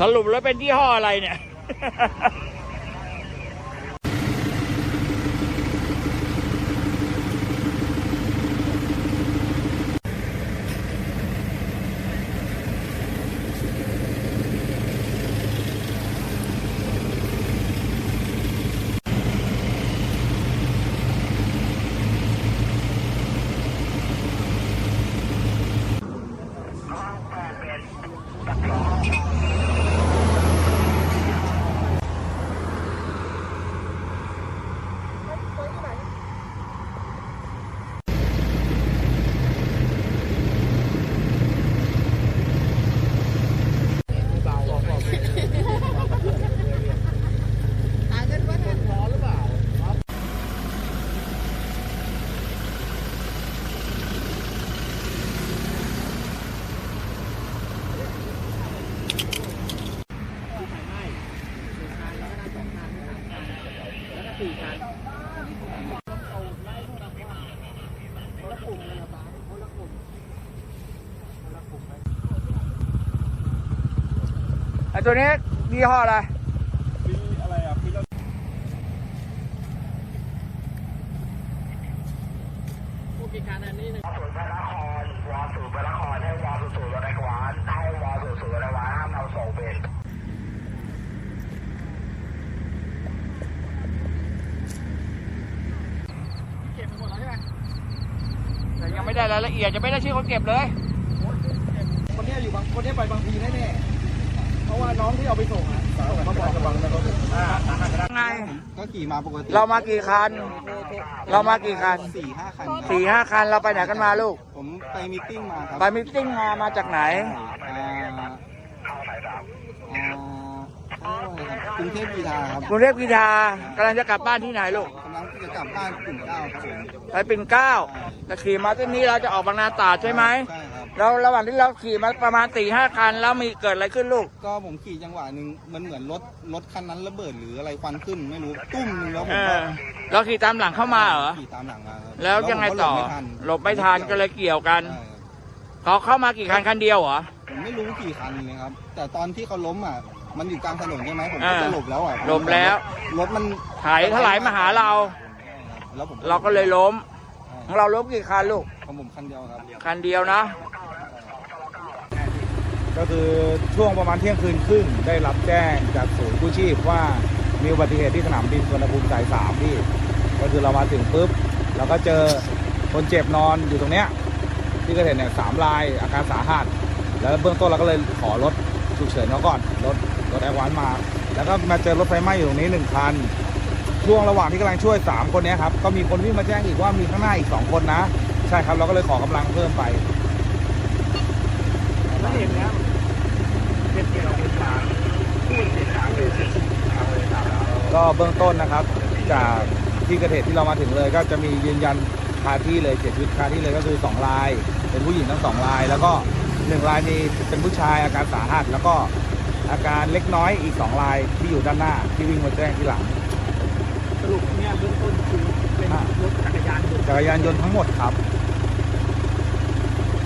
สรุปแล้วเป็นยี่ห้ออะไรเนี่ย ไอตัวนี้ยี่ห้ออะไรศูนย์พระนครวอศูนย์พระนครให้วอศูนย์ศูนย์รถไอควานให้วอศูนย์ศูนย์รถไอควานห้ามเอาส่งเป็น แต่ยัง ไม่ได้รายละเอียดจะไม่ได้ชื่อคนเก็บเลย คนเนี้ยอยู่บางคนเนี้ยไปบางพีแน่ๆเพราะว่าน้องที่เอาไปส่งอะส่งมาบอกกับบางนะเขาไง ก็ขี่มาปกติเรามากี่คัน เรามากี่คันสี่ห้าคันสี่ห้าคันเราไปไหนกันมาลูก ผมไปมีตติ้งมาครับไปมิทติ้งมามาจากไหน อ่าอ่ากรุงเทพกีฬาครับกรุงเทพกีฬากำลังจะกลับบ้านที่ไหนลูก กำลังจะกลับบ้านกลุ่มเก้าครับผมไปปิ่นเกล้าแต่ขี่มาเส้นนี้เราจะออกบางนาตราดใช่ไหมใช่ครับ แล้วระหว่างที่เราขี่มาประมาณสี่ห้าคันแล้วมีเกิดอะไรขึ้นลูก ก็ผมขี่จังหวะหนึ่งมันเหมือนรถรถคันนั้นระเบิดหรืออะไรควันขึ้นไม่รู้ตุ้มหนึงแล้วผเอมก็อ เราขี่ตามหลังเข้ามาเหรอ ขี่ตามหลังมาครับแล้วยังไงต่อ ผมก็หลบไม่ทันก็เลยเกี่ยวกัน ใช่ครับเขาเข้ามากี่คันคันเดียวเหรอ ผมไม่รู้กี่คันเลยครับ แต่ตอนที่เขาล้มอะ มันอยู่กลางถนนใช่ไหมผมก็อ่าจะหลบแล้วอะหลบแล้ว รถมัน ไถถลายมาหาเรา แล้วผมเราก็เลยล้มของเราล้มกี่คันลูกของผมคันเดียวครับคันเดียวนะ ก็คือช่วงประมาณเที่ยงคืนครึ่งได้รับแจ้งจากศูนย์กู้ชีพว่ามีอุบัติเหตุที่สนามบินสุวรรณภูมิสายสามพี่ก็คือเรามาถึงปุ๊บเราก็เจอคนเจ็บนอนอยู่ตรงเนี้ยที่เกิดเหตุเนี่ยสามรายอาการสาหัส แล้วเบื้องต้นเราก็เลยขอรถฉุกเฉินเขาก่อนรถรถแอร์วานมา แล้วก็มาเจอรถไฟไหม้อยู่ตรงนี้หนึ่งคัน ช่วงระหว่างที่กำลังช่วยสามคนนี้ครับ ก็มีคนวิ่งมาแจ้งอีกว่ามีข้างหน้าอีกสองคนนะ ใช่ครับ เราก็เลยขอกำลังเพิ่มไปก็เบื้องต้นนะครับ จากที่เกิดเหตุที่เรามาถึงเลย ก็จะมียืนยันคาที่เลยเสียชีวิตคาที่เลยก็คือ 2 ราย เป็นผู้หญิงทั้งสองราย แล้วก็หนึ่งรายมีเป็นผู้ชายอาการสาหัส แล้วก็อาการเล็กน้อยอีกสองรายที่อยู่ด้านหน้าที่วิ่งมาแจ้งที่หลัง สรุปเนี่ยเบื้องต้นคือเป็นรถจักรยานยนต์จักรยานยนต์ทั้งหมดครับ